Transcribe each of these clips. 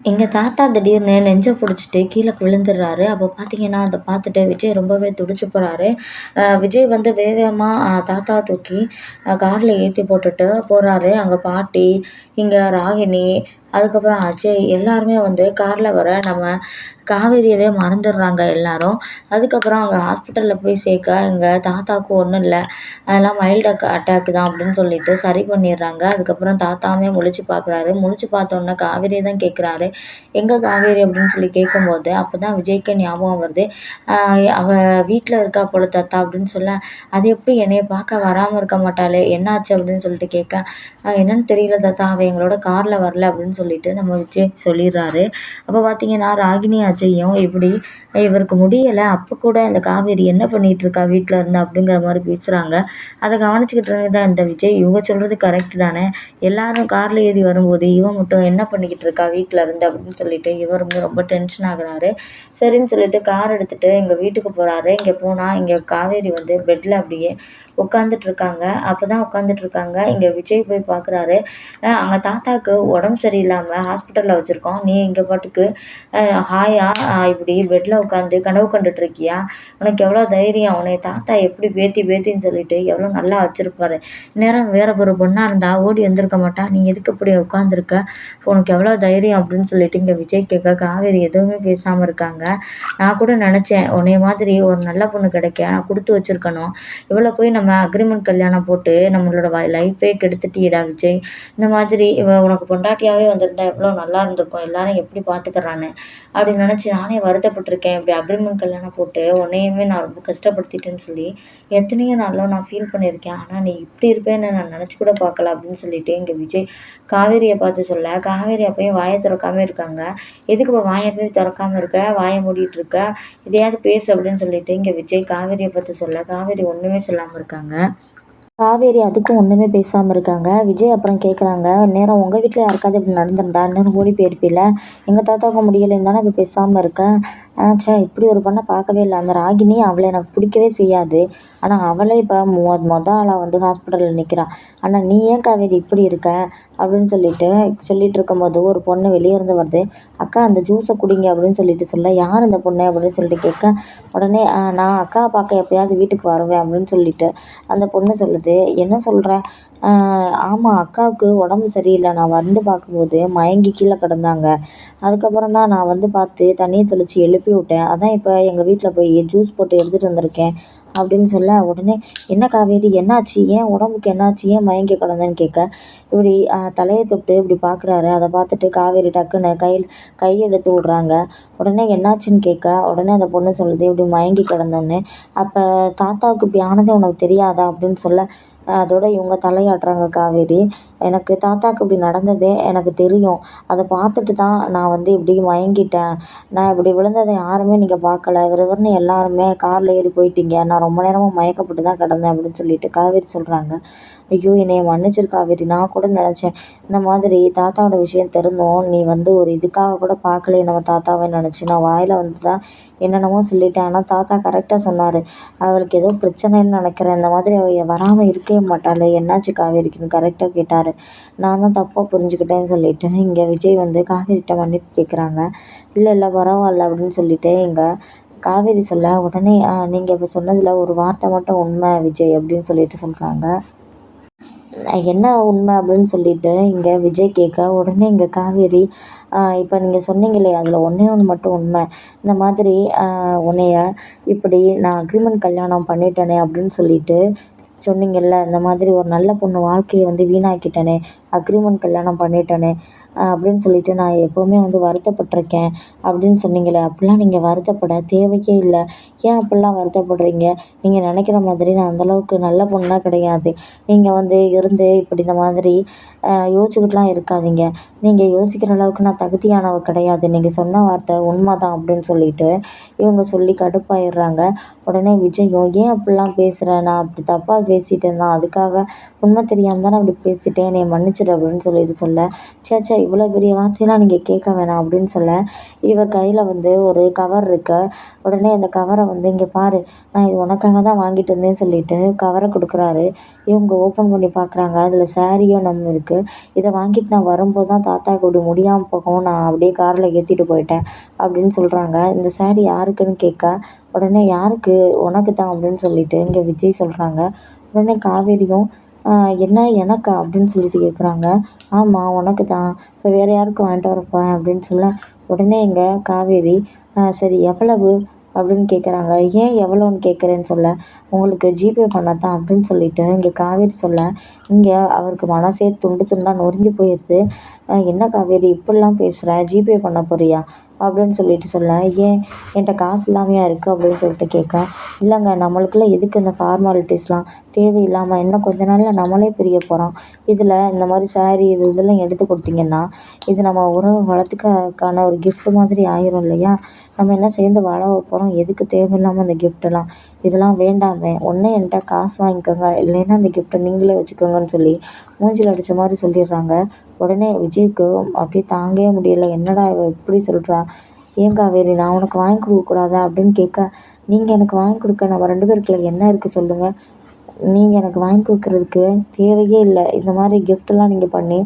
எங்கள் தாத்தா திடீர்னு நெஞ்சை பிடிச்சிட்டு கீழே விழுந்துடுறாரு அப்போ பார்த்தீங்கன்னா அதை பார்த்துட்டு விஜய் ரொம்பவே துடிச்சு போகிறாரு விஜய் வந்து வேக வேகமாக தாத்தா தூக்கி காரில் ஏற்றி போட்டுட்டு போகிறாரு அங்கே பாட்டி இங்கே ராகினி அதுக்கப்புறம் அஜய் எல்லாருமே வந்து காரில் வர நம்ம காவேரியவே மறந்துடுறாங்க எல்லாரும். அதுக்கப்புறம் அங்கே ஹாஸ்பிட்டலில் போய் சேர்க்க எங்கள் தாத்தாவுக்கு ஒன்றும் இல்லை. அதெல்லாம் மைல்டு அக் அட்டாக் தான் அப்படின்னு சொல்லிட்டு சரி பண்ணிடுறாங்க. அதுக்கப்புறம் தாத்தாவே முழிச்சு பார்க்குறாரு முழிச்சு பார்த்தோன்னே காவேரி தான் கேட்குறாரு எங்கே காவேரி அப்படின்னு சொல்லி கேட்கும்போது அப்போ தான் விஜய்க்கு ஞாபகம் வருது. அவள் வீட்டில் இருக்கா போல தாத்தா அப்படின்னு சொல்ல அது எப்படி என்னைய பார்க்க வராமல் இருக்க மாட்டாளே? என்னாச்சு? அப்படின்னு சொல்லிட்டு கேட்க என்னன்னு தெரியல தாத்தா. அவள் எங்களோட காரில் வரல. அப்படின்னு சொல்லிட்டு நம்ம விஜய் சொல்லிடுறாரு. அப்போ பார்த்தீங்கன்னா ராகினி அஜயும் இப்படி இவருக்கு முடியலை அப்போ கூட அந்த காவேரி என்ன பண்ணிகிட்டு இருக்கா வீட்டில் இருந்து அப்படிங்கிற மாதிரி பேசுகிறாங்க அதை கவனிச்சுக்கிட்டு இருந்தால் இந்த விஜய். இவங்க சொல்கிறது கரெக்ட் தானே. எல்லாரும் காரில் ஏறி வரும்போது இவன் மட்டும் என்ன பண்ணிக்கிட்டு இருக்கா வீட்டில் இருந்து அப்படின்னு சொல்லிட்டு இவர் வந்து ரொம்ப டென்ஷன் ஆகுறாரு. சரின்னு சொல்லிட்டு கார் எடுத்துகிட்டு எங்கள் வீட்டுக்கு போகிறாரு இங்கே போனால் இங்கே காவேரி வந்து பெட்டில் அப்படியே உட்காந்துட்டு இருக்காங்க. அப்போ தான் உட்காந்துட்டு இருக்காங்க. இங்கே விஜய் போய் பார்க்குறாரு அங்கே தாத்தாவுக்கு உடம்பு சரியில்லை. இல்லாமல் ஹாஸ்பிட்டலில் வச்சுருக்கோம். நீ இங்கே பாட்டுக்கு ஹாயா இப்படி பெட்டில் உட்காந்து கனவு கண்டுட்ருக்கியா உனக்கு எவ்வளோ தைரியம்? உன்னை தாத்தா எப்படி பேத்தி பேத்தின்னு சொல்லிட்டு எவ்வளோ நல்லா வச்சுருப்பாரு. நேரம் வேற ஒரு பொண்ணாக இருந்தால் ஓடி வந்திருக்க மாட்டா. நீ எதுக்கு இப்படி உட்காந்துருக்க உனக்கு எவ்வளோ தைரியம் அப்படின்னு சொல்லிட்டு இங்கே விஜய் கேட்க காவேரி எதுவுமே பேசாமல் இருக்காங்க. நான் கூட நினச்சேன் உன்னைய மாதிரி ஒரு நல்ல பொண்ணு கிடைக்க நான் கொடுத்து வச்சுருக்கணும். இவ்வளோ போய் நம்ம அக்ரிமெண்ட் கல்யாணம் போட்டு நம்மளோட லைஃபே கெடுத்துட்டியடா விஜய். இந்த மாதிரி உனக்கு பொண்டாட்டியாகவே வந்திருந்தா எவ்வளோ நல்லா இருந்திருக்கும் எல்லாரும் எப்படி பார்த்துக்கறான்னு அப்படின்னு நினச்சி நானே வருத்தப்பட்டிருக்கேன். இப்படி அக்ரிமெண்ட் கல்யாணம் போட்டு உன்னையுமே நான் ரொம்ப கஷ்டப்படுத்திட்டேன்னு சொல்லி எத்தனையோ நாளில் நான் ஃபீல் பண்ணியிருக்கேன். ஆனால் நீ இப்படி இருப்பேன்னு நான் நினச்சி கூட பார்க்கல அப்படின்னு சொல்லிட்டு இங்கே விஜய் காவேரியை பார்த்து சொல்ல காவேரி அப்பயும் வாயை திறக்காம இருக்காங்க. எதுக்கு இப்போ வாயை போய் திறக்காம இருக்க? வாயை மூடிட்டு இருக்க? எதையாவது பேசு அப்படின்னு சொல்லிட்டு இங்கே விஜய் காவேரியை பார்த்து சொல்ல காவேரி ஒன்றுமே சொல்லாமல் இருக்காங்க. காவேரி அதுக்கும் ஒன்றுமே பேசாமல் இருக்காங்க. விஜய் அப்புறம் கேட்குறாங்க நேரம் உங்கள் வீட்டில் யாருக்காவது இப்படி நடந்திருந்தா? நேரம் ஓடி போயிருப்பில்ல. எங்கள் தாத்தாவுக்கு முடியலைன்னு தானே இப்போ பேசாமல் இருக்கேன் ச்சே இப்படி ஒரு பொண்ணை பார்க்கவே இல்லை. அந்த ராகினி அவளை எனக்கு பிடிக்கவே செய்யாது. ஆனால் அவளே இப்போ மொ மொதல் ஆளாக வந்து ஹாஸ்பிட்டலில் நிற்கிறான் ஆனால் நீ ஏன் காவேரி இப்படி இருக்க? அப்படின்னு சொல்லிட்டு சொல்லிட்டு இருக்கும்போது ஒரு பொண்ணு வெளியே இருந்து வருது. அக்கா அந்த ஜூஸை குடிங்க அப்படின்னு சொல்லிட்டு சொல்ல யார் இந்த பொண்ணு? அப்படின்னு சொல்லிட்டு கேட்க உடனே நான் அக்கா பார்க்க எப்போயாவது வீட்டுக்கு வருவேன் அப்படின்னு சொல்லிட்டு அந்த பொண்ணு சொல்லுது. என்ன சொல்கிற ஆமாம் அக்காவுக்கு உடம்பு சரியில்லை. நான் வந்து பார்க்கும்போது மயங்கி கீழே கிடந்தாங்க. அதுக்கப்புறம் தான் நான் வந்து பார்த்து தண்ணியை தெளித்து எழுப்பி விட்டேன். அதான் இப்போ எங்கள் வீட்டில் போய் ஜூஸ் போட்டு எடுத்துகிட்டு வந்திருக்கேன் அப்படின்னு சொல்ல உடனே என்ன காவேரி என்னாச்சு? ஏன் உடம்புக்கு என்னாச்சு? ஏன் மயங்கி கிடந்தேன்னு கேட்க இப்படி தலையை தொட்டு இப்படி பார்க்குறாரு அதை பார்த்துட்டு காவேரி டக்குன்னு கையில் கையெடுத்து விட்றாங்க. உடனே என்னாச்சுன்னு கேட்க உடனே அந்த பொண்ணு சொல்லுது இப்படி மயங்கி கிடந்தோன்னு. அப்போ தாத்தாவுக்கு இப்படி ஆனதே உனக்கு தெரியாதா? அப்படின்னு சொல்ல அதோட இவங்க தலையாட்டுறாங்க காவேரி. எனக்கு தாத்தாவுக்கு இப்படி நடந்ததே எனக்கு தெரியும். அதை பார்த்துட்டு தான் நான் வந்து இப்படி மயங்கிட்டேன். நான் இப்படி விழுந்ததை யாருமே நீங்கள் பார்க்கல. விறுவிறுன்னு எல்லாருமே காரில் ஏறி போயிட்டீங்க. நான் ரொம்ப நேரமாக மயக்கப்பட்டு தான் கிடந்தேன் அப்படின்னு சொல்லிட்டு காவேரி சொல்கிறாங்க ஐயோ என்னைய மன்னிச்சிரு காவேரி நான் கூட நினச்சேன். இந்த மாதிரி தாத்தாவோட விஷயம் தெரிந்தும். நீ வந்து ஒரு இதுக்காக கூட பார்க்கலையே நம்ம தாத்தாவை நினச்சி. நான் வாயில் வந்து தான் என்னென்னமோ சொல்லிட்டேன். ஆனால் தாத்தா கரெக்டாக சொன்னார். அவளுக்கு ஏதோ பிரச்சனைன்னு நினைக்கிறேன். இந்த மாதிரி அவள் வராமல் இருக்கவே மாட்டாள். என்னாச்சு காவேரிக்குன்னு கரெக்டாக கேட்டார். நான் தான் தப்பாக புரிஞ்சுக்கிட்டேன்னு சொல்லிட்டு இங்கே விஜய் வந்து காவேரிகிட்ட மன்னிப்பு கேட்குறாங்க இல்லை இல்லை பரவாயில்ல அப்படின்னு சொல்லிட்டு இங்கே காவேரி சொல்ல உடனே நீங்கள் இப்போ சொன்னதில் ஒரு வார்த்தை மட்டும் உண்மை விஜய் அப்படின்னு சொல்லிட்டு சொல்கிறாங்க என்ன உண்மை அப்படின்னு சொல்லிட்டு இங்கே விஜய் கேட்க உடனே இங்கே காவேரி இப்போ நீங்கள் சொன்னீங்களே அதில் ஒன்றே ஒன்று மட்டும் உண்மை. இந்த மாதிரி உன்னைய இப்படி நான் அக்ரிமெண்ட் கல்யாணம் பண்ணிட்டேனே அப்படின்னு சொல்லிட்டு சொன்னீங்கல்ல இந்த மாதிரி ஒரு நல்ல பொண்ணு வாழ்க்கையை வந்து வீணாக்கிட்டேனே அக்ரிமெண்ட் கல்யாணம் பண்ணிட்டனே. அப்படின்னு சொல்லிட்டு நான் எப்போவுமே வந்து வருத்தப்பட்டிருக்கேன். அப்படின்னு சொன்னீங்களே அப்படிலாம் நீங்கள் வருத்தப்பட தேவையே இல்லை. ஏன் அப்படிலாம் வருத்தப்படுறீங்க? நீங்கள் நினைக்கிற மாதிரி நான் அந்தளவுக்கு நல்ல பொண்ணாக கிடையாது. நீங்கள் வந்து இருந்து இப்படி இந்த மாதிரி யோசிச்சுக்கிட்டுலாம் இருக்காதீங்க. நீங்கள் யோசிக்கிற அளவுக்கு நான் தகுதியானவ கிடையாது. நீங்கள் சொன்ன வார்த்தை உண்மை தான் அப்படின்னு சொல்லிட்டு இவங்க சொல்லி கடுப்பாயிடுறாங்க. உடனே விஜயும் ஏன் அப்படிலாம் பேசுகிற நான் அப்படி தப்பாக பேசிட்டேன் தான். அதுக்காக உண்மை தெரியாமல் நான் அப்படி பேசிட்டேன். என்னை மன்னிச்சிடு அப்படின்னு சொல்லிட்டு சொல்ல. சே சே இவ்வளோ பெரிய வார்த்தையெல்லாம் நீங்கள் கேட்க வேணாம் அப்படின்னு சொல்ல. இவர் கையில் வந்து ஒரு கவர் இருக்கு. உடனே அந்த கவரை வந்து இங்கே பாரு நான் இது உனக்காக தான் வாங்கிட்டு வந்தேன்னு சொல்லிட்டு கவரை கொடுக்குறாரு. இவங்க ஓப்பன் பண்ணி பார்க்குறாங்க அதில் சாரியும் நம்ம இருக்குது இதை வாங்கிட்டு நான் வரும்போது தான் தாத்தா கூட முடியாமல் போகவும் நான் அப்படியே காரில் ஏற்றிட்டு போயிட்டேன் அப்படின்னு சொல்கிறாங்க இந்த சாரி யாருக்குன்னு கேட்க உடனே யாருக்கு? உனக்கு தான் அப்படின்னு சொல்லிட்டு இங்கே விஜய் சொல்கிறாங்க உடனே காவேரியும் என்ன எனக்கா? அப்படின்னு சொல்லிட்டு கேட்குறாங்க ஆமாம் உனக்கு தான் இப்போ வேறு யாருக்கும் வாங்கிட்டு வர போகிறேன் அப்படின்னு சொல்ல உடனே இங்கே காவேரி சரி எவ்வளவு? அப்படின்னு கேட்குறாங்க ஏன் எவ்வளோன்னு கேட்குறேன்னு சொல்ல உங்களுக்கு ஜிபே பண்ணத்தான் அப்படின்னு சொல்லிட்டு இங்கே காவேரி சொல்ல இங்கே அவருக்கு மனசே துண்டு துண்டாக நொறுங்கி போயிடுது என்ன காவேரி இப்படிலாம் பேசுகிற ஜிபே பண்ண போறியா? அப்படின்னு சொல்லிட்டு சொல்ல ஏன் என்கிட்ட காசு இல்லாமையா இருக்குது அப்படின்னு சொல்லிட்டு கேட்க இல்லைங்க நம்மளுக்குள்ள எதுக்கு இந்த ஃபார்மாலிட்டிஸ்லாம் தேவையில்லாமல் இன்னும் கொஞ்ச நாளில் நம்மளே பிரிய போகிறோம் இதில் இந்த மாதிரி ஸேரீ இது இதெல்லாம் எடுத்து கொடுத்தீங்கன்னா இது நம்ம உறவை வளர்த்துக்கான ஒரு கிஃப்ட்டு மாதிரி ஆயிரும் இல்லையா? நம்ம என்ன சேர்ந்து வாழ போகிறோம் எதுக்கு தேவையில்லாமல் இந்த கிஃப்ட்டெல்லாம் இதெல்லாம் வேண்டாமே. ஒன்று என்கிட்ட காசு வாங்கிக்கோங்க. இல்லைன்னா அந்த கிஃப்ட்டை நீங்களே வச்சுக்கோங்கன்னு சொல்லி மூஞ்சில் அடித்த மாதிரி சொல்லிடுறாங்க. உடனே விஜய்க்கு அப்படியே தாங்கவே முடியல. என்னடா இவ இப்படி சொல்கிறா ஏன் காவேரி நான் உனக்கு வாங்கி கொடுக்கக்கூடாதா அப்படின்னு கேட்க நீங்கள் எனக்கு வாங்கி கொடுக்க நம்ம ரெண்டு பேருக்குள்ள என்ன இருக்குது சொல்லுங்கள் நீங்கள் எனக்கு வாங்கி கொடுக்குறதுக்கு தேவையே இல்லை. இந்த மாதிரி கிஃப்ட்டெல்லாம் நீங்கள் பண்ணி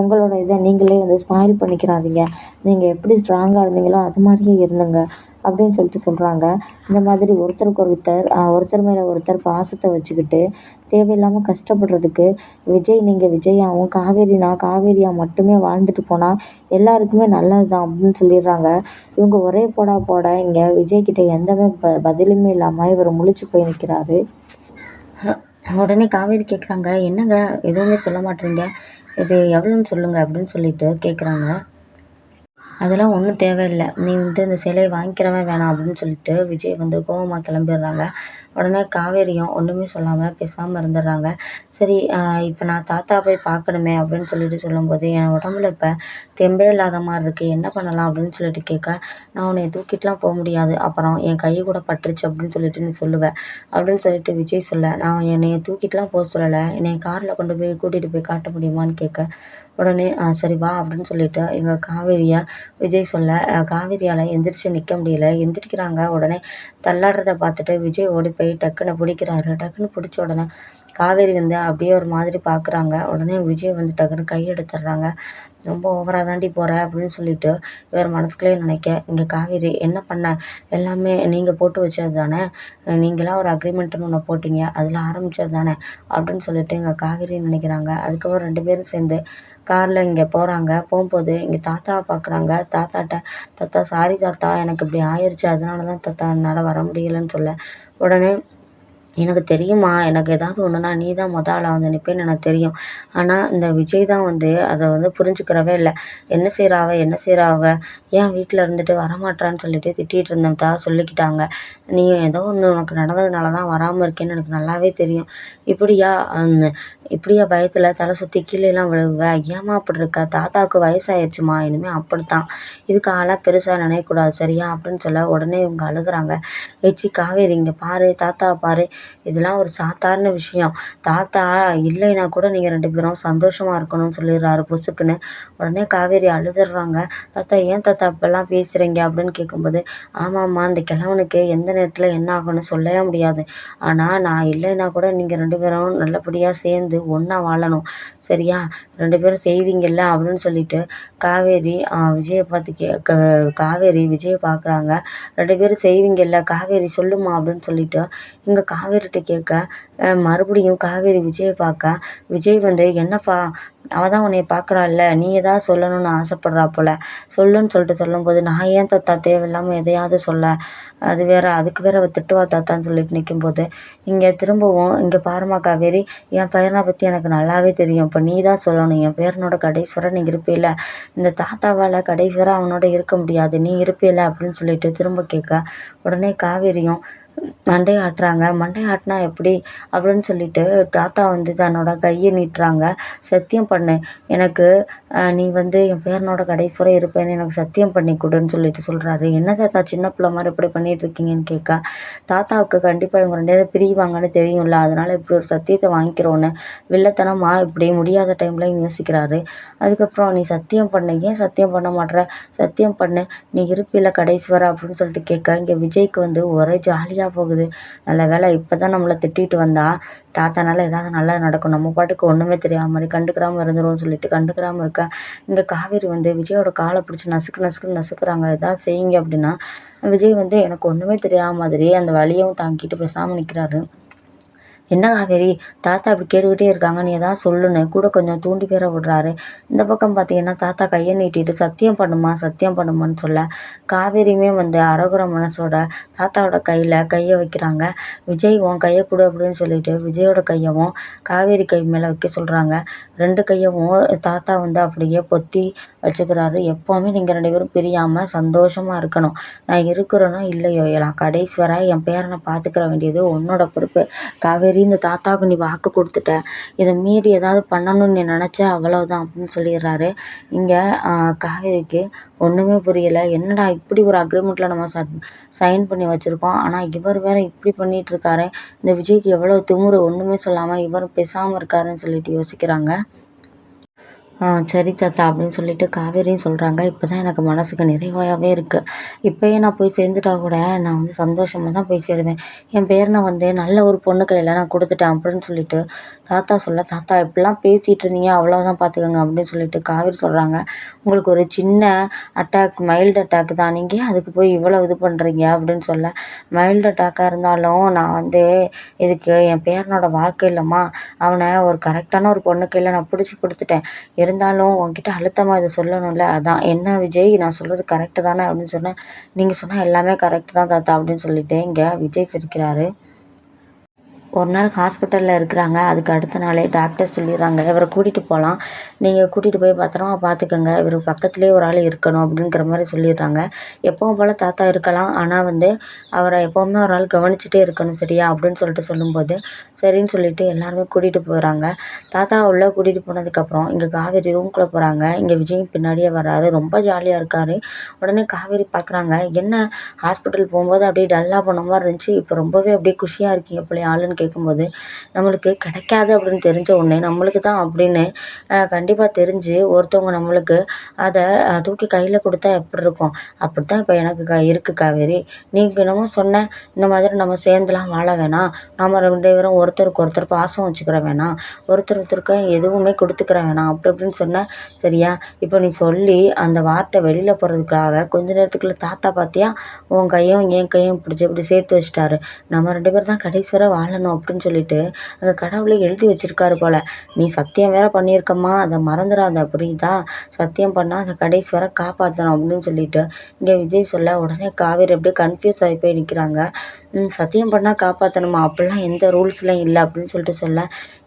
உங்களோட இதை நீங்களே வந்து ஸ்பாயில் பண்ணிக்கிறாதீங்க. நீங்கள் எப்படி ஸ்ட்ராங்காக இருந்தீங்களோ அது மாதிரியே இருந்துங்க. அப்படின்னு சொல்லிட்டு சொல்கிறாங்க இந்த மாதிரி ஒருத்தருக்கு ஒருத்தர் ஒருத்தர் மேலே ஒருத்தர் பாசத்தை வச்சுக்கிட்டு தேவையில்லாமல் கஷ்டப்படுறதுக்கு விஜய் நீங்கள் விஜயாவும் காவேரி நான் காவேரியா மட்டுமே வாழ்ந்துட்டு போனால் எல்லாருக்குமே நல்லது தான் அப்படின்னு சொல்லிடுறாங்க. இவங்க ஒரே போடா போட இங்கே விஜய்கிட்ட எந்த ப பதிலுமே இல்லாமல் இவர் முழிச்சு போய் நிற்கிறாரு உடனே காவேரி கேட்குறாங்க என்னங்க எதுவுமே சொல்ல மாட்டேறீங்க இது எவ்வளோன்னு சொல்லுங்கள் அப்படின்னு சொல்லிட்டு கேட்குறாங்க அதெல்லாம் ஒன்றும் தேவையில்லை. நீ வந்து இந்த சிலையை வாங்கிக்கிறவன் வேணாம் அப்படின்னு சொல்லிட்டு விஜய் வந்து கோவமாக கிளம்பிடுறாங்க. உடனே காவேரியும் ஒன்றுமே சொல்லாமல் பேசாமல் இருந்துடுறாங்க. சரி இப்போ நான் தாத்தா போய் பார்க்கணுமே அப்படின்னு சொல்லிட்டு சொல்லும்போது என் உடம்புல இப்போ தெம்பே இல்லாத மாதிரி இருக்குது என்ன பண்ணலாம் அப்படின்னு சொல்லிட்டு கேட்க நான் உன்னை தூக்கிட்டுலாம் போக முடியாது. அப்புறம் என் கை கூட பட்டுருச்சு அப்படின்னு சொல்லிட்டு நீ சொல்லுவேன் அப்படின்னு சொல்லிட்டு விஜய் சொல்ல நான் என்னைய தூக்கிட்டுலாம் போக சொல்லலை. என்னை காரில் கொண்டு போய் கூட்டிகிட்டு போய் காட்ட முடியுமான்னு கேட்க உடனே சரி வா அப்படின்னு சொல்லிட்டு எங்கள் காவேரியை விஜய் சொல்ல காவேரியால் எந்திரிச்சு நிற்க முடியல. எந்திரிக்கிறாங்க. உடனே தள்ளாடுறதை பார்த்துட்டு விஜய் ஓடி போய் டக்குன்னு பிடிக்கிறாரு. டக்குன்னு பிடிச்ச உடனே காவேரி வந்து அப்படியே ஒரு மாதிரி பார்க்குறாங்க உடனே விஜய் வந்து டக்குன்னு கை எடுத்துடுறாங்க. ரொம்ப ஓவராக தாண்டி போகிற அப்படின்னு சொல்லிட்டு இவர் மனசுக்குள்ளேயே நினைக்க இங்கே காவேரி என்ன பண்ண? எல்லாமே நீங்கள் போட்டு வச்சது தானே? நீங்களாக ஒரு அக்ரிமெண்ட்டுன்னு ஒன்று போட்டிங்க. அதில் ஆரம்பித்தது தானே? அப்படின்னு சொல்லிட்டு இங்கே காவேரி நினைக்கிறாங்க. அதுக்கப்புறம் ரெண்டு பேரும் சேர்ந்து காரில் இங்கே போகிறாங்க போகும்போது இங்கே தாத்தாவை பார்க்குறாங்க தாத்தாட்ட தாத்தா சாரி தாத்தா எனக்கு இப்படி ஆயிடுச்சு அதனால தான் தாத்தா என்னால் வர முடியலைன்னு சொல்ல. உடனே எனக்கு தெரியுமா? எனக்கு ஏதாவது ஒன்றுனா நீ தான் மொதல் ஆளாக வந்து நிற்பேன்னு எனக்கு தெரியும். ஆனால் இந்த விஜய் தான் வந்து அதை வந்து புரிஞ்சுக்கிறவே இல்லை. என்ன செய்கிறா அவள் என்ன செய்கிறா அவள் ஏன் வீட்டில் இருந்துட்டு வரமாட்டான்னு சொல்லிட்டு திட்டிகிட்டு இருந்தேன்டா சொல்லிக்கிட்டாங்க. நீ ஏதோ ஒன்று உனக்கு நடந்ததுனால தான் வராமல் இருக்கேன்னு எனக்கு நல்லாவே தெரியும். இப்படியா? இப்படியா பயத்தில் தலை சுற்றி கீழேலாம் விழுவ? ஏம்மா அப்படி இருக்க? தாத்தாவுக்கு வயசாயிடுச்சுமா இனிமேல் அப்படித்தான். இதுக்கு ஆளாக பெருசாக நினைக்கக்கூடாது சரியா? அப்படின்னு சொல்ல உடனே இவங்க அழுகுறாங்க. ஏச்சி காவேரி இங்கே பாரு தாத்தாவை பாரு. இதெல்லாம் ஒரு சாதாரண விஷயம். தாத்தா இல்லைன்னா கூட நீங்கள் ரெண்டு பேரும் சந்தோஷமாக இருக்கணும்னு சொல்லிடுறாரு பொசுக்குன்னு. உடனே காவேரி அழுதுடுறாங்க தாத்தா ஏன் தாத்தா இப்படிலாம் பேசுகிறீங்க அப்படின்னு கேட்கும்போது ஆமாம்மா அந்த கிழவனுக்கு எந்த நேரத்தில் என்ன ஆகும்னு சொல்லவே முடியாது. ஆனால் நான் இல்லைன்னா கூட நீங்கள் ரெண்டு பேரும் நல்லபடியாக சேர்ந்து ஒன்றா வாழணும். சரியா? ரெண்டு பேரும் செய்வீங்கள்ல அப்படின்னு சொல்லிட்டு காவேரி விஜயை பார்த்து கே காவேரி விஜயை பார்க்குறாங்க ரெண்டு பேரும் செய்வீங்கள்ல காவேரி சொல்லுமா அப்படின்னு சொல்லிட்டு இங்கே காவேரிகிட்ட கேட்க மறுபடியும் காவேரி விஜயை பார்க்க? விஜய் வந்து என்னப்பா அவள் தான் உன்னை பார்க்குறாள்ல நீ ஏதாவது சொல்லணும்னு ஆசைப்படுறா போல். சொல்லுன்னு சொல்லிட்டு சொல்லும்போது நான் ஏன் தாத்தா தேவையில்லாமல் எதையாவது சொல்ல? அது வேற அதுக்கு வேற அவள் திட்டுவா தாத்தான்னு சொல்லிட்டு நிற்கும்போது இங்கே திரும்பவும் இங்கே பாருமா காவேரி என் பையனை பற்றி எனக்கு நல்லாவே தெரியும். இப்போ நீ தான் சொல்லணும். என் பேரனோட கடைசி நீ இருப்பில்ல இந்த தாத்தாவால் கடைசுவரை அவனோட இருக்க முடியாது. நீ இருப்பில்ல அப்படின்னு சொல்லிட்டு திரும்ப கேட்க உடனே காவேரியும் மண்டை ஆட்டுறாங்க மண்டை ஆட்டினா எப்படி? அப்படின்னு சொல்லிட்டு தாத்தா வந்து தன்னோட கையை நீட்டுறாங்க. சத்தியம் பண்ணு. எனக்கு நீ வந்து என் பேரனோட கடைசி வரை இருப்பேன்னு எனக்கு சத்தியம் பண்ணி கொடுன்னு சொல்லிட்டு சொல்கிறாரு என்ன தாத்தா சின்ன பிள்ளை மாதிரி இப்படி பண்ணிட்டு இருக்கீங்கன்னு கேட்க. தாத்தாவுக்கு கண்டிப்பாக இவங்க ரெண்டு பேரும் பிரிவாங்கன்னு தெரியும்ல. அதனால் இப்படி ஒரு சத்தியத்தை வாங்கிக்கிறோன்னு வில்லத்தனமாக இப்படி முடியாத டைமில் யோசிக்கிறாரு. அதுக்கப்புறம் நீ சத்தியம் பண்ண. ஏன் சத்தியம் பண்ண மாட்ற? சத்தியம் பண்ணு. நீ இருப்பில்ல கடைசி வரை அப்படின்னு சொல்லிட்டு கேட்க. இங்கே விஜய்க்கு வந்து ஒரே ஜாலியாக போகுது. நல்ல வேலை இப்போ தான் நம்மளை திட்டிட்டு வந்தா தாத்தானால ஏதாவது நல்லா நடக்கும். நம்ம பாட்டுக்கு ஒன்றுமே தெரியாத மாதிரி கண்டுக்கிறாமல் இருந்துருவோம்னு சொல்லிட்டு கண்டுக்கிறாமல் இருக்க இங்கே காவேரி வந்து விஜயோட காலை பிடிச்சி நசுக்கு நசுக்கு நசுக்குறாங்க. எதாவது செய்யுங்க அப்படின்னா விஜய் வந்து எனக்கு ஒன்றுமே தெரியாத மாதிரி அந்த வழியும் தாங்கிட்டு பேசாமல் நிற்கிறாரு என்ன காவேரி? தாத்தா இப்படி கேட்டுக்கிட்டே இருக்காங்க. நீ எதாவது சொல்லுன்னு கூட கொஞ்சம் தூண்டி பேர விடுறாரு. இந்த பக்கம் பார்த்தீங்கன்னா தாத்தா கையை நீட்டிட்டு சத்தியம் பண்ணுமா சத்தியம் பண்ணுமான்னு சொல்ல. காவேரியுமே வந்து அரோகர மனசோட தாத்தாவோட கையில் கையை வைக்கிறாங்க. விஜய் உன் கையை கொடு அப்படின்னு சொல்லிட்டு விஜயோட கையவும் காவேரி கை மேலே வைக்க சொல்கிறாங்க ரெண்டு கையவும் தாத்தா வந்து அப்படியே பொத்தி வச்சுக்கிறாரு. எப்போவுமே நீங்கள் ரெண்டு பேரும் பிரியாமல் சந்தோஷமாக இருக்கணும். நான் இருக்கிறேனோ இல்லையோ நான் கடைசி வரை என் பேரனை பார்த்துக்கிற வேண்டியது உன்னோட பொறுப்பு. காவேரி சரி இந்த தாத்தாவுக்கு நீ வாக்கு கொடுத்துட்ட. இதை மீறி ஏதாவது பண்ணணும்னு நீ நினச்ச அவ்வளோதான் அப்படின்னு சொல்லிடுறாரு. இங்கே காவேரிக்கு ஒன்றுமே புரியலை. என்னடா இப்படி ஒரு அக்ரிமெண்ட்டில் நம்ம ச சைன் பண்ணி வச்சுருக்கோம். ஆனால் இவர் வேறு இப்படி பண்ணிகிட்ருக்காரு இந்த விஜய்க்கு எவ்வளோ திமிரு ஒன்றுமே சொல்லாமல் இவர் பேசாமல் இருக்காருன்னு சொல்லிட்டு யோசிக்கிறாங்க. சரி தாத்தா அப்படின்னு சொல்லிட்டு காவேரியும் சொல்கிறாங்க இப்போ தான் எனக்கு மனசுக்கு நிறைவாகவே இருக்குது இப்போயே நான் போய் சேர்ந்துட்டா கூட நான் வந்து சந்தோஷமாக தான் போய் சேருவேன். என் பேரனை வந்து நல்ல ஒரு பொண்ணு கையில் நான் கொடுத்துட்டேன் அப்படின்னு சொல்லிட்டு தாத்தா சொல்ல தாத்தா இப்படிலாம் பேசிகிட்டு இருந்தீங்க அவ்வளோதான் பார்த்துக்கோங்க அப்படின்னு சொல்லிட்டு காவேரி சொல்கிறாங்க உங்களுக்கு ஒரு சின்ன அட்டாக் மைல்டு அட்டாக் தான். நீங்கள் அதுக்கு போய் இவ்வளோ இது பண்ணுறீங்க அப்படின்னு சொல்ல மைல்டு அட்டாக்காக இருந்தாலும் நான் வந்து இதுக்கு என் பேரனோட வாழ்க்கை இல்லைம்மா. அவனை ஒரு கரெக்டான ஒரு பொண்ணு கையில் நான் பிடிச்சி கொடுத்துட்டேன். இருந்தாலும் உன்கிட்ட அழுத்தமாக இதை சொல்லணும்ல அதான். என்ன விஜய் நான் சொல்கிறது கரெக்டு தானே அப்படின்னு சொன்னேன் நீங்கள் சொன்னால் எல்லாமே கரெக்டு தான் தாத்தா அப்படின்னு சொல்லிட்டு இங்கே விஜய் சிரிக்கிறாரு. ஒரு நாள் ஹாஸ்பிட்டலில் இருக்கிறாங்க. அதுக்கு அடுத்த நாளே டாக்டர் சொல்லிடுறாங்க இவரை கூட்டிகிட்டு போகலாம் நீங்கள் கூட்டிகிட்டு போய் பத்திரமா பார்த்துக்கங்க இவர் பக்கத்துலேயே ஒரு ஆள் இருக்கணும் அப்படிங்கிற மாதிரி சொல்லிடுறாங்க எப்பவும் போல் தாத்தா இருக்கலாம். ஆனால் வந்து அவரை எப்போவுமே ஒரு ஆள் கவனிச்சுட்டே இருக்கணும். சரியா? அப்படின்னு சொல்லிட்டு சொல்லும்போது சரின்னு சொல்லிட்டு எல்லாருமே கூட்டிகிட்டு போகிறாங்க தாத்தா உள்ளே கூட்டிகிட்டு போனதுக்கப்புறம் இங்கே காவேரி ரூம்குள்ளே போகிறாங்க இங்கே விஜய் பின்னாடியே வராரு ரொம்ப ஜாலியாக இருக்கார். உடனே காவேரி பார்க்குறாங்க என்ன? ஹாஸ்பிட்டல் போகும்போது அப்படியே டல்லாக போன மாதிரி இருந்துச்சு. இப்போ ரொம்பவே அப்படியே குஷியாக இருக்கீங்க போல ஆளுன்னு கேட்கும்போது நம்மளுக்கு கிடைக்காது அப்படின்னு தெரிஞ்ச உடனே நம்மளுக்கு தான் அப்படின்னு கண்டிப்பாக தெரிஞ்சு ஒருத்தவங்க நம்மளுக்கு அதை தூக்கி கையில் கொடுத்தா எப்படி இருக்கும்? அப்படி தான் இப்போ எனக்கு க இருக்குது காவேரி. நீங்கள் என்னமோ சொன்ன இந்த மாதிரி நம்ம சேர்ந்துலாம் வாழ வேணாம். நம்ம ரெண்டு பேரும் ஒருத்தருக்கு ஒருத்தர் பாசம் வச்சுக்கிற வேணாம். ஒருத்தர் ஒருத்தருக்கு எதுவுமே கொடுத்துக்கிற வேணாம். அப்படி இப்படின்னு சொன்னேன் சரியா? இப்போ நீ சொல்லி அந்த வார்த்தை வெளியில் போகிறதுக்காக கொஞ்ச நேரத்துக்குள்ள தாத்தா பார்த்தியா உன் கையும் என் கையும் பிடிச்சி இப்படி சேர்த்து வச்சுட்டாரு. நம்ம ரெண்டு பேர் தான் கடைசி வரை வாழணும். அப்படின்னு சொல்லிட்டு அந்த கடவுளே எழுதி வச்சிருக்காரு போல். நீ சத்தியம் வேற பண்ணியிருக்கம்மா அதை மறந்துடாத புரியுதா? சத்தியம் பண்ணால் அதை கடைசி வரை காப்பாற்றணும் அப்படின்னு சொல்லிட்டு இங்கே விஜய் சொல்ல உடனே காவேரி அப்படியே கன்ஃபியூஸ் ஆகி போய் நிற்கிறாங்க சத்தியம் பண்ணால் காப்பாற்றணுமா அப்படிலாம் எந்த ரூல்ஸ்லாம் இல்லை அப்படின்னு சொல்லிட்டு சொல்ல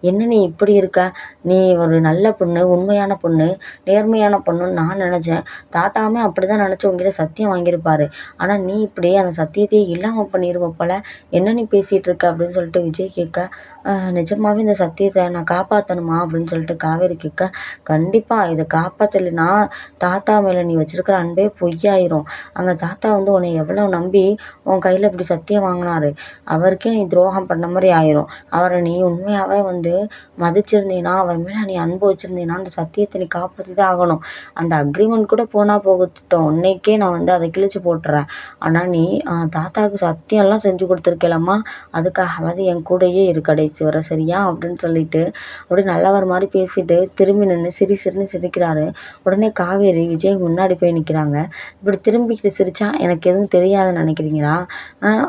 என்ன நீ இப்படி இருக்க? நீ ஒரு நல்ல பொண்ணு உண்மையான பொண்ணு நேர்மையான பொண்ணுன்னு நான் நினச்சேன். தாத்தாவுமே அப்படி தான் நினச்சி உங்ககிட்ட சத்தியம் வாங்கியிருப்பாரு. ஆனால் நீ இப்படி அந்த சத்தியத்தையே இல்லாமல் பண்ணிடுவ போல். என்ன நீ பேசிகிட்டு இருக்க? அப்படின்னு சொல்லிட்டு விஜய் கேட்க நிஜமாகவே இந்த சத்தியத்தை நான் காப்பாற்றணுமா அப்படின்னு சொல்லிட்டு காவேரி கேட்க கண்டிப்பாக இதை காப்பாற்றலைன்னா தாத்தா மேலே நீ வச்சிருக்கிற அன்பே பொய்யாயிரும். அங்கே தாத்தா வந்து உன்னை எவ்வளோ நம்பி உன் கையில் இப்படி சத்தியம் வாங்கினாரு. அவருக்கே நீ துரோகம் பண்ண மாதிரி ஆயிரும். அவரை நீ உண்மையாகவே வந்து மதிச்சிருந்தீன்னா அவர் மேலே நீ அன்பு வச்சுருந்தீன்னா அந்த சத்தியத்தை நீ காப்பாற்றி தான் ஆகணும். அந்த அக்ரிமெண்ட் கூட போனால் போகட்டும். இன்னைக்கே நான் வந்து அதை கிழிச்சு போட்டுறேன். ஆனால் நீ தாத்தாவுக்கு சத்தியம்லாம் செஞ்சு கொடுத்துருக்கலம்மா. அதுக்காகவாது என் கூடயே இருக்கடை ஆயிடுச்சு வர சரியா? அப்படின்னு சொல்லிட்டு அப்படியே நல்லவர் மாதிரி பேசிட்டு திரும்பி நின்று சிரி சிரின்னு சிரிக்கிறாரு. உடனே காவேரி விஜய் முன்னாடி போய் நிற்கிறாங்க இப்படி திரும்பிக்கிட்டு சிரிச்சா எனக்கு எதுவும் தெரியாதுன்னு நினைக்கிறீங்களா?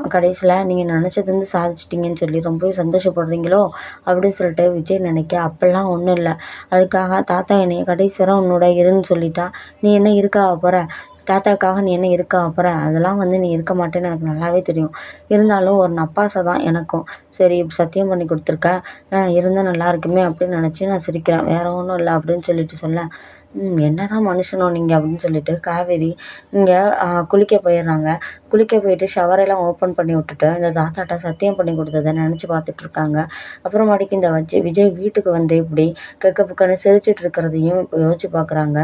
கடைசியில் நீங்கள் நினச்சது வந்து சாதிச்சிட்டிங்கன்னு சொல்லி ரொம்பவே சந்தோஷப்படுறீங்களோ? அப்படின்னு சொல்லிட்டு விஜய் நினைக்க அப்போல்லாம் ஒன்றும் இல்லை. அதுக்காக தாத்தா என்னைய கடைசி வரை உன்னோட இருன்னு சொல்லிட்டா. நீ என்ன இருக்கா போகிற தாத்தாக்காக நீ என்ன இருக்க அப்புறம் அதெல்லாம் வந்து நீ இருக்க மாட்டேன்னு எனக்கு நல்லாவே தெரியும். இருந்தாலும் ஒரு நப்பாசை தான் எனக்கும். சரி சத்தியம் பண்ணி கொடுத்துருக்க. இருந்தால் நல்லா இருக்குமே அப்படின்னு நினச்சி நான் சிரிக்கிறேன். வேறு ஒன்றும் இல்லை அப்படின்னு சொல்லிட்டு சொல்ல. என்னதான் மனுஷனோ நீங்கள் அப்படின்னு சொல்லிட்டு காவேரி இங்கே குளிக்க போயிடுறாங்க. குளிக்க போயிட்டு ஷவரெல்லாம் ஓப்பன் பண்ணி விட்டுட்டு இந்த தாத்தாட்ட சத்தியம் பண்ணி கொடுத்ததை நினச்சி பார்த்துட்ருக்காங்க அப்புறமாட்டிக்கு இந்த வச்சு விஜய் வீட்டுக்கு வந்து இப்படி கெக்க புக்கன்னு சிரிச்சிட்டு இருக்கிறதையும் யோசிச்சு பார்க்குறாங்க.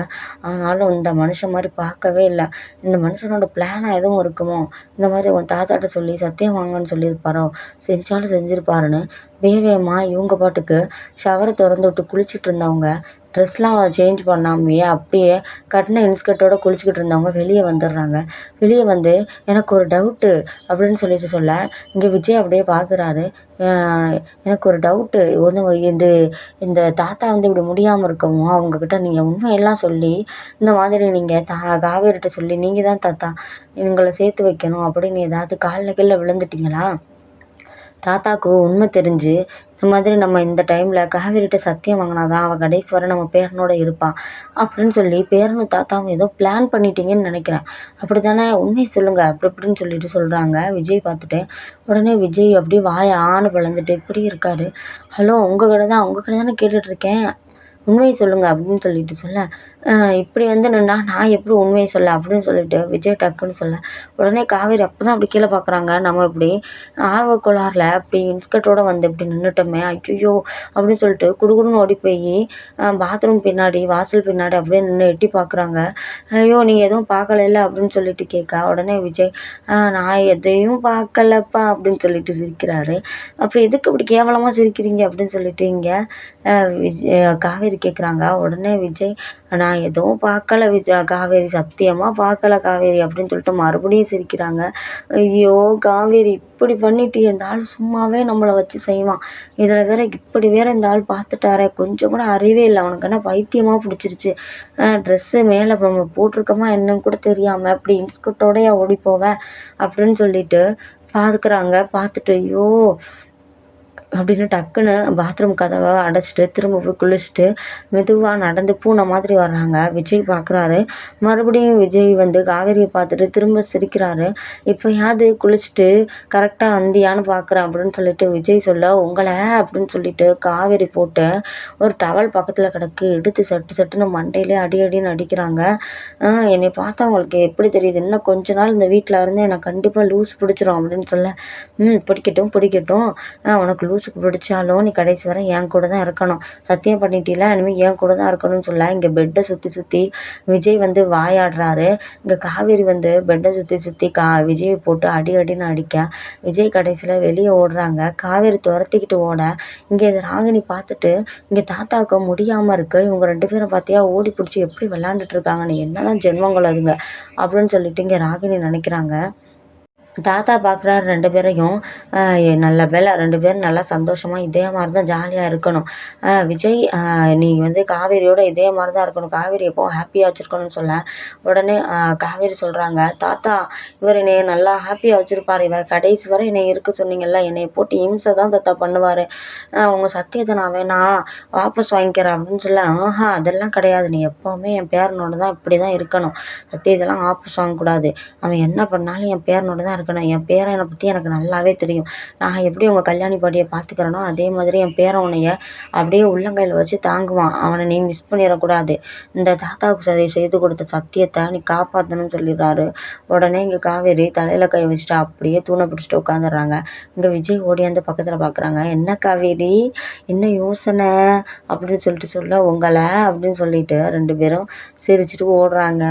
ஆனாலும் இந்த மனுஷன் மாதிரி பார்க்கவே இல்லை. இந்த மனுஷனோட பிளானாக எதுவும் இருக்குமோ? இந்த மாதிரி உன் தாத்தாட்ட சொல்லி சத்தியம் வாங்கன்னு சொல்லியிருப்பாரோ? செஞ்சாலும் செஞ்சிருப்பாருன்னு வேவேமா வேகமாக இவங்க பாட்டுக்கு ஷவரை திறந்து விட்டு குளிச்சுட்டு இருந்தவங்க ட்ரெஸ்லாம் சேஞ்ச் பண்ணாமையே அப்படியே கட்டின இன்ஸ்கர்ட்டோட குளிச்சுக்கிட்டு இருந்தவங்க வெளியே வந்துடுறாங்க. வெளியே வந்து எனக்கு ஒரு டவுட்டு அப்படின்னு சொல்லிட்டு சொல்ல இங்கே விஜய் அப்படியே பார்க்குறாரு எனக்கு ஒரு டவுட்டு. ஒன்று இது இந்த தாத்தா வந்து இப்படி முடியாமல் இருக்கவும் அவங்கக்கிட்ட நீங்கள் உண்மையெல்லாம் சொல்லி இந்த மாதிரி நீங்கள் தா காவேரிட்ட சொல்லி நீங்கள் தான் தாத்தா எங்களை சேர்த்து வைக்கணும் அப்படின்னு ஏதாவது காலில் கீழே விழுந்துட்டீங்களா? தாத்தாவுக்கு உண்மை தெரிஞ்சு இந்த மாதிரி நம்ம இந்த டைமில் காவேரிகிட்ட சத்தியம் வாங்கினாதான் அவள் கடைசி வரை நம்ம பேரனோட இருப்பாள் அப்படின்னு சொல்லி பேரனும் தாத்தாவும் ஏதோ பிளான் பண்ணிட்டீங்கன்னு நினைக்கிறேன். அப்படி தானே உண்மையை சொல்லுங்கள் அப்படி இப்படின்னு சொல்லிட்டு சொல்கிறாங்க விஜய் பார்த்துட்டு உடனே விஜய் அப்படியே வாயை ஆணு பிளந்துட்டு இப்படி இருக்காரு. ஹலோ உங்கள் கடை தான் உங்கள் கடை தானே கேட்டுட்ருக்கேன் உண்மையை சொல்லுங்கள் அப்படின்னு சொல்லிட்டு சொல்ல இப்படி வந்து நின்னா நான் எப்படி உண்மையை சொல்ல அப்படின்னு சொல்லிட்டு விஜய் டக்குன்னு சொல்ல. உடனே காவேரி அப்போ தான் அப்படி கீழே பார்க்குறாங்க நம்ம இப்படி ஆர்வ கோளாறில் அப்படி இன்ஸ்கர்ட்டோட வந்து இப்படி நின்றுட்டோமே ஐயோ அப்படின்னு சொல்லிட்டு குடுகுடுன்னு ஓடி போய் பாத்ரூம் பின்னாடி வாசல் பின்னாடி அப்படியே நின்று எட்டி பார்க்குறாங்க ஐயோ நீங்கள் எதுவும் பார்க்கலைல்ல அப்படின்னு சொல்லிட்டு கேட்க உடனே விஜய் நான் எதையும் பார்க்கலப்பா அப்படின்னு சொல்லிட்டு சிரிக்கிறாரு. அப்போ எதுக்கு இப்படி கேவலமாக சிரிக்கிறீங்க அப்படின்னு சொல்லிட்டு இங்கே விஜய் காவேரி கேட்குறாங்க உடனே விஜய் நான் எதுவும் பார்க்கல விஜா காவேரி. சத்தியமாக பார்க்கல காவேரி அப்படின்னு சொல்லிட்டு மறுபடியும் சிரிக்கிறாங்க. ஐயோ காவேரி இப்படி பண்ணிட்டு இந்த ஆள் சும்மாவே நம்மளை வச்சு செய்வான். இதில் வேற இப்படி வேற இந்த ஆள் பார்த்துட்டாரே. கொஞ்சம் கூட அறிவே இல்லை. அவனுக்கு என்ன பைத்தியமாக பிடிச்சிருச்சு. ட்ரெஸ்ஸு மேலே நம்ம போட்டிருக்கோமா என்னன்னு கூட தெரியாமல் அப்படி இன்ஸ்கர்ட்டோடயா ஓடி போவேன் அப்படின்னு சொல்லிட்டு பார்க்குறாங்க பார்த்துட்டு ஐயோ அப்படின்னு டக்குன்னு பாத்ரூம் கதவை அடைச்சிட்டு திரும்ப போய் குளிச்சுட்டு மெதுவாக நடந்து பூனை மாதிரி வர்றாங்க. விஜய் பார்க்குறாரு மறுபடியும் விஜய் வந்து காவேரியை பார்த்துட்டு திரும்ப சிரிக்கிறாரு. இப்போயாவது குளிச்சுட்டு கரெக்டாக வந்தியான்னு பார்க்குறேன் அப்படின்னு சொல்லிட்டு விஜய் சொல்ல உங்களை அப்படின்னு சொல்லிட்டு காவேரி போட்டு ஒரு டவல் பக்கத்தில் கிடக்கு எடுத்து சட்டு சட்டுன்னு மண்டையிலே அடி அடின்னு அடிக்கிறாங்க. என்னை பார்த்தா அவங்களுக்கு எப்படி தெரியுது? இன்னும் கொஞ்ச நாள் இந்த வீட்டில் இருந்து எனக்கு கண்டிப்பாக லூஸ் பிடிச்சிரும் அப்படின்னு சொல்ல ம் பிடிக்கட்டும் பிடிக்கட்டும். உனக்கு லூஸ் மூச்சுக்கு பிடிச்சாலும் நீ கடைசி வரை என் கூட தான் இருக்கணும். சத்தியம் பண்ணிட்டீல இனிமேல் என் கூட தான் இருக்கணும்னு சொல்ல. இங்கே பெட்டை சுற்றி சுற்றி விஜய் வந்து வாயாடுறாரு. இங்கே காவேரி வந்து பெட்டை சுற்றி சுற்றி கா விஜயை போட்டு அடி அடின்னு அடிக்க. விஜய் கடைசியில் வெளியே ஓடுறாங்க. காவேரி துரத்திக்கிட்டு ஓட. இங்கே இதை ராகினி பார்த்துட்டு இங்கே தாத்தாவுக்கு முடியாமல் இருக்குது இவங்க ரெண்டு பேரும் பார்த்தியா ஓடி பிடிச்சி எப்படி விளாண்டுட்டு இருக்காங்கன்னு என்னதான் ஜென்மங்கள் அதுங்க? அப்படின்னு சொல்லிட்டு இங்கே ராகினி நினைக்கிறாங்க. தாத்தா பார்க்குறாரு ரெண்டு பேரையும். நல்ல வேலை ரெண்டு பேரும் நல்லா சந்தோஷமாக இதே மாதிரி தான் ஜாலியாக இருக்கணும். விஜய் நீ வந்து காவேரியோட இதே மாதிரி தான் இருக்கணும். காவேரி எப்போவும் ஹாப்பியாக வச்சுருக்கணும்னு சொல்ல. உடனே காவேரி சொல்கிறாங்க தாத்தா இவர் என்னை நல்லா ஹாப்பியாக வச்சுருப்பார். இவரை கடைசி வரை என்னை இருக்க சொன்னீங்கல்ல. என்னை போட்டு இம்சை தான் தாத்தா பண்ணுவார். உங்கள் சத்தியத்தை நான் வேணா வாபஸ் வாங்கிக்கிறேன் அப்படின்னு சொல்ல ஆஹா அதெல்லாம் கிடையாது. நீ எப்போவுமே என் பேரனோட தான் இப்படி தான் இருக்கணும். சத்தியத்தெல்லாம் வாபஸ் வாங்கக்கூடாது. அவன் என்ன பண்ணாலும் என் பேரனோட தான் இருக்கணும். என் பேரனை பற்றி எனக்கு நல்லாவே தெரியும். நான் எப்படி உங்கள் கல்யாணி பாட்டியை பார்த்துக்கிறேனோ அதே மாதிரி என் பேரன் உன்னைய அப்படியே உள்ளங்கையில் வச்சு தாங்குவான். அவனை நீ மிஸ் பண்ணிடக்கூடாது. இந்த தாத்தாவுக்கு சதை செய்து கொடுத்த சத்தியத்தை நீ காப்பாற்றணும்னு சொல்லிடுறாரு. உடனே இங்கே காவேரி தலையில் கை வச்சுட்டு அப்படியே தூணை பிடிச்சிட்டு உட்காந்துடுறாங்க. இங்கே விஜய் ஓடியாந்து பக்கத்தில் பார்க்குறாங்க என்ன காவேரி? என்ன யோசனை? அப்படின்னு சொல்லிட்டு சொல்ல உங்களை அப்படின்னு சொல்லிட்டு ரெண்டு பேரும் சிரிச்சிட்டு ஓடுறாங்க.